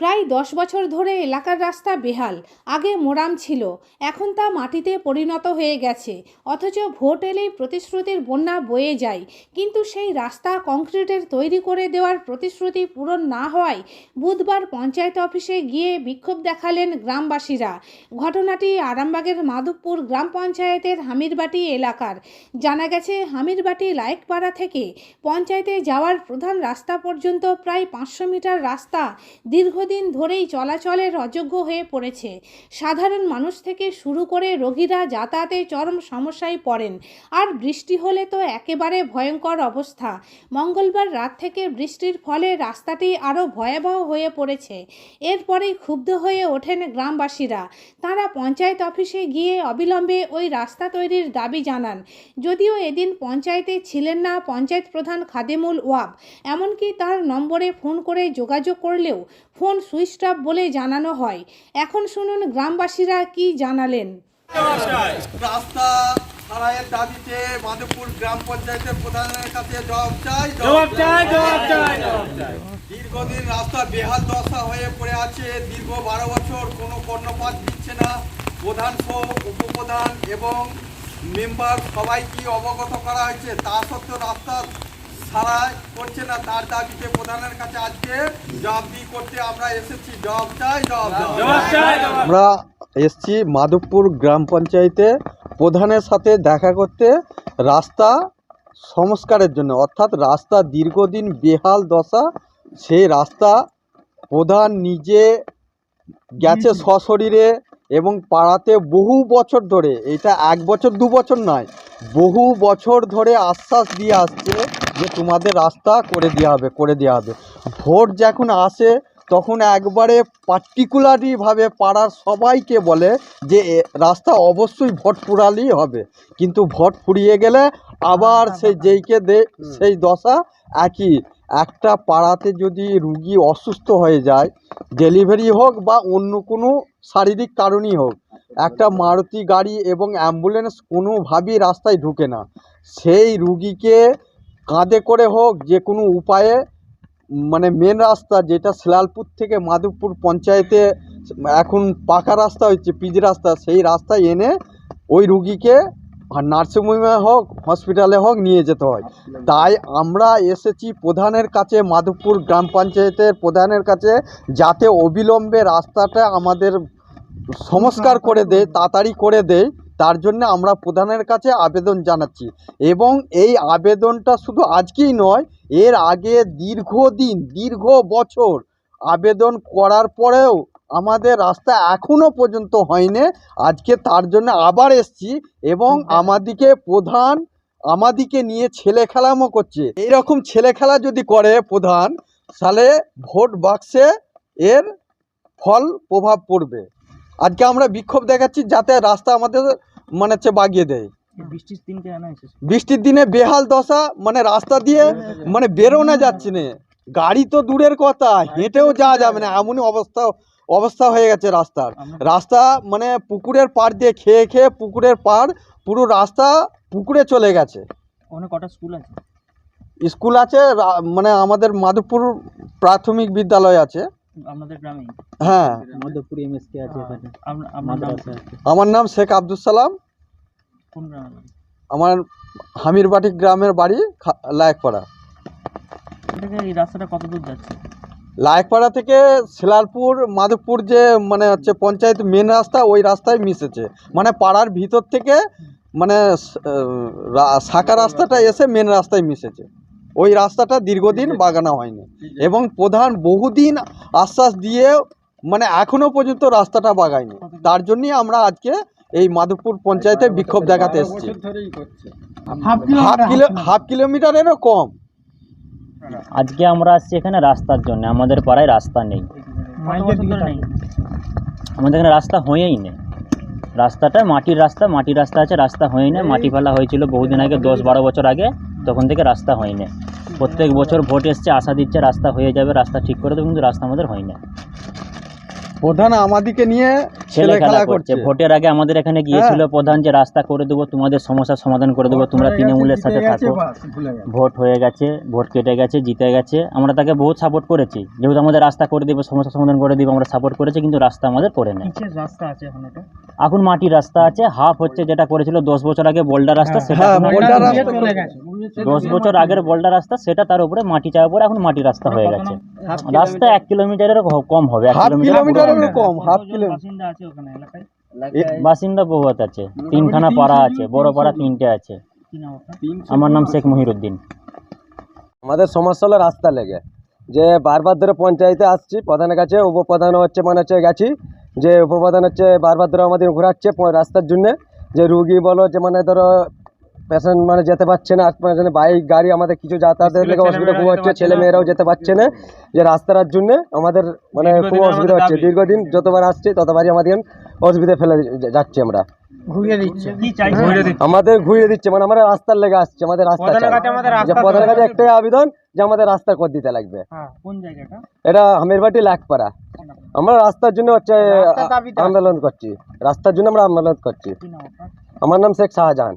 প্রায় দশ বছর ধরে এলাকার রাস্তা বেহাল, আগে মোরাম ছিল, এখন তা মাটিতে পরিণত হয়ে গেছে। অথচ ভোট এলেই প্রতিশ্রুতির বন্যা বয়ে যায়, কিন্তু সেই রাস্তা কংক্রিটের তৈরি করে দেওয়ার প্রতিশ্রুতি পূরণ না হওয়ায় বুধবার পঞ্চায়েত অফিসে গিয়ে বিক্ষোভ দেখালেন গ্রামবাসীরা। ঘটনাটি আরামবাগের মাধবপুর গ্রাম পঞ্চায়েতের হামিরবাটি এলাকার। জানা গেছে, হামিরবাটি লায়েকপাড়া থেকে পঞ্চায়েতে যাওয়ার প্রধান রাস্তা পর্যন্ত প্রায় পাঁচশো মিটার রাস্তা দীর্ঘদিন ধরেই চলাচলের অযোগ্য হয়ে পড়েছে। সাধারণ মানুষ থেকে শুরু করে রোগীরা যাতায়াতে চরম সমস্যায় পড়েন। আর বৃষ্টি হলে তো একেবারে ভয়ঙ্কর অবস্থা। মঙ্গলবার রাত থেকে বৃষ্টির ফলে রাস্তাটি আরও ভয়াবহ হয়ে পড়েছে। এরপরেই ক্ষুব্ধ হয়ে ওঠেন গ্রামবাসীরা। তারা পঞ্চায়েত অফিসে গিয়ে অবিলম্বে ওই রাস্তা তৈরির দাবি জানান। যদিও এদিন পঞ্চায়েতে ছিলেন না পঞ্চায়েত প্রধান খাদেমুল ওয়াব, এমনকি তার নম্বরে ফোন করে যোগাযোগ করলেও ফোন সুইচ অফ বলে জানানো হয়। এখন শুনুন গ্রামবাসীরা কি জানালেন? রাস্তা সারাইয়ের দাবিতে মাধবপুর গ্রাম পঞ্চায়েতের প্রধানের কাছে জবাব চাই জবাব চাই জবাব চাই জবাব চাই। দীর্ঘদিন রাস্তা বেহাল দশা হয়ে পড়ে আছে দীর্ঘ বারো বছর কোনো কর্ণপাত দিচ্ছে না। প্রধান সহ উপপ্রধান এবং মেম্বার সবাইকে অবগত করা হয়েছে। তা সত্ত্বেও রাস্তা করছে না তার দাবিতে প্রধানের কাছে আজকে করতে আমরা এসেছি। চাই জবাব জবাব জবাব চাই। জবাব আমরা এসছি মাধবপুর গ্রাম পঞ্চায়েতে প্রধানের সাথে দেখা করতে রাস্তা সংস্কারের জন্য। অর্থাৎ রাস্তা দীর্ঘদিন বেহাল দশা সেই রাস্তা প্রধান নিজে গেছে সশরীরে এবং পাড়াতে বহু বছর ধরে। এটা এক বছর দু বছর নয় বহু বছর ধরে আশ্বাস দিয়ে আসছে যে তোমাদের রাস্তা করে দেওয়া হবে করে দেওয়া হবে। ভোট যখন আসে তখন একবারে পার্টিকুলারলিভাবে পাড়ার সবাইকে বলে যে এ রাস্তা অবশ্যই ভোট পুরালেই হবে। কিন্তু ভোট ফুরিয়ে গেলে আবার সেই যেইকে দে সেই দশা একই। একটা পাড়াতে যদি রুগী অসুস্থ হয়ে যায় ডেলিভারি হোক বা অন্য কোনো শারীরিক কারণই হোক একটা মারুতি গাড়ি এবং অ্যাম্বুলেন্স কোনোভাবেই রাস্তায় ঢুকে না। সেই রুগীকে কাঁধে করে হোক, যে কোনো উপায়ে মানে মেন রাস্তা যেটা শিলালপুর থেকে মাধবপুর পঞ্চায়েতে, এখন পাকা রাস্তা হচ্ছে পিচ রাস্তা, সেই রাস্তায় এনে ওই রুগীকে নার্সিংহোমে হোক, হসপিটালে হোক নিয়ে যেতে হয়। তাই আমরা এসেছি প্রধানের কাছে, মাধবপুর গ্রাম পঞ্চায়েতের প্রধানের কাছে, যাতে অবিলম্বে রাস্তাটা আমাদের সংস্কার করে দেয়, তাড়াতাড়ি করে দেয়। তার জন্য আমরা প্রধানের কাছে আবেদন জানাচ্ছি। এবং এই আবেদনটা শুধু আজকেই নয় এর আগে দীর্ঘদিন দীর্ঘ বছর আবেদন করার পরেও আমাদের রাস্তা এখনও পর্যন্ত হয়নি। আজকে তার জন্য আবার এসছি এবং আমাদিকে প্রধান আমাদিকে নিয়ে ছেলে খেলামও করছে। এইরকম ছেলে খেলা যদি করে প্রধান তাহলে ভোট বাক্সে এর ফল প্রভাব পড়বে। আজকে আমরা বিক্ষোভ দেখাচ্ছি যাতে রাস্তা আমাদের মানে হচ্ছে বাগিয়ে দেয়। বৃষ্টির দিনে বেহাল দশা মানে রাস্তা দিয়ে মানে বেরোনো যাচ্ছে না। গাড়ি তো দূরের কথা হেঁটেও যাওয়া যাবে না এমনই অবস্থা অবস্থা হয়ে গেছে রাস্তার। রাস্তা মানে পুকুরের পাড় দিয়ে খেয়ে খেয়ে পুকুরের পাড় পুরো রাস্তা পুকুরে চলে গেছে। ওখানে কটা স্কুল আছে? স্কুল আছে মানে আমাদের মাধবপুর প্রাথমিক বিদ্যালয় আছে। হ্যাঁ। মধ্যপুর এমএসকে আছে এখানে। আপনার নাম আমার নাম শেখ আব্দুল সালাম। কোন গ্রামে বাড়ি? আমার হামিরবাটি গ্রামের বাড়ি খা- লায়কপাড়া। থেকে এই রাস্তাটা কত দূর যাচ্ছে? লায়কপাড়া থেকে শিলালপুর মাধবপুর যে মানে হচ্ছে পঞ্চায়েত মেন রাস্তা ওই রাস্তায় মিশেছে। মানে পাড়ার ভিতর থেকে মানে শাখা রাস্তাটা এসে মেন রাস্তায় মিশেছে। ওই রাস্তাটা দীর্ঘদিন বাগানো হয়নি। এবং প্রধান বহুদিন আশ্বাস দিয়ে মানে এখনও পর্যন্ত রাস্তাটা বাগায়নি। তার জন্যই আমরা আজকে এই মাধবপুর পঞ্চায়েতে বিক্ষোভ দেখাতে এসেছি। হাফ কিলো হাফ কিলোমিটারেরও কম। আজকে আমরা আসছি এখানে রাস্তার জন্য। আমাদের পাড়ায় রাস্তা নেই। আমাদের এখানে রাস্তা হয়েই নেই। রাস্তাটা মাটির রাস্তা মাটির রাস্তা আছে রাস্তা হয়েই নেই। মাটি ফেলা হয়েছিল বহুদিন আগে দশ বারো বছর আগে। তখন থেকে রাস্তা হয় না প্রত্যেক বছর ভোট এসছে, আশা দিচ্ছে রাস্তা হয়ে যাবে, রাস্তা ঠিক করে দেবে, কিন্তু রাস্তা আমাদের হয় না প্রধান আমাদিকে নিয়ে ছেলে খেলা করছে। হ্যাঁ। ভোটের আগে আমাদের এখানে গিয়েছিল প্রধান যে রাস্তা করে দেবো তোমাদের সমস্যার সমাধান করে দেবো তোমরা তৃণমূলের সাথে থাকো। ভোট হয়ে গেছে ভোট কেটে গেছে জিতে গেছে। আমরা তাকে বহুত সাপোর্ট করেছি। যেহেতু আমাদের রাস্তা করে দেবে সমস্যা সমাধান করে দেবে আমরা সাপোর্ট করেছি কিন্তু রাস্তা আমাদের করে কিসের রাস্তা আছে এখন মাটির রাস্তা আছে হাফ হচ্ছে যেটা করেছিল দশ বছর আগে বোল্ডার রাস্তা সেটা হ্যাঁ, রাস্তা চলে গেছে। দশ বছর আগের বোল্ডার রাস্তা সেটা তার উপরে মাটি চাওয়ার পরে এখন মাটির রাস্তা হয়ে গেছে। রাস্তা এক কিলোমিটারের কম হবে এক কিলোমিটার কম হাফ কিলোমিটার আছে ওখানে এলাকায়? বাসিন্দা বহুত আছে তিনখানা পাড়া আছে বড় পাড়া তিনটে আছে। আমার নাম শেখ মহিরুদ্দিন। আমাদের সমস্যা হলো রাস্তা লেগে। যে বারবার ধরে পঞ্চায়েতে আসছি প্রধানের কাছে উপপ্রধান হচ্ছে মানে হচ্ছে গেছি যে উপপ্রধান হচ্ছে বারবার ধরে আমাদের ঘোরাচ্ছে রাস্তার জন্যে। যে রুগী বলো যে মানে ধরো পেশেন্ট মানে যেতে পারছে না মানে বাইক গাড়ি আমাদের কিছু যাতায়াতের লেগে অসুবিধা খুব হচ্ছে ছেলে মেয়েরাও যেতে পারছে না। যে রাস্তার জন্য আমাদের মানে খুব অসুবিধা হচ্ছে। দীর্ঘদিন যতবার আসছে ততবারই আমাদের অসুবিধা ফেলে যাচ্ছি আমরা। কি চাইছে আমাদের ঘুরিয়ে দিচ্ছে মানে আমরা রাস্তার লেগে আসছে আমাদের রাস্তা প্রধানের কাছে একটাই আবেদন যে আমাদের রাস্তা করে দিতে লাগবে। কোন জায়গাটা? এটা হামিরবাটি লাখপাড়া। আমরা রাস্তার জন্য হচ্ছে আন্দোলন করছি। রাস্তার জন্য আমরা আন্দোলন করছি। আমার নাম শেখ শাহজাহান।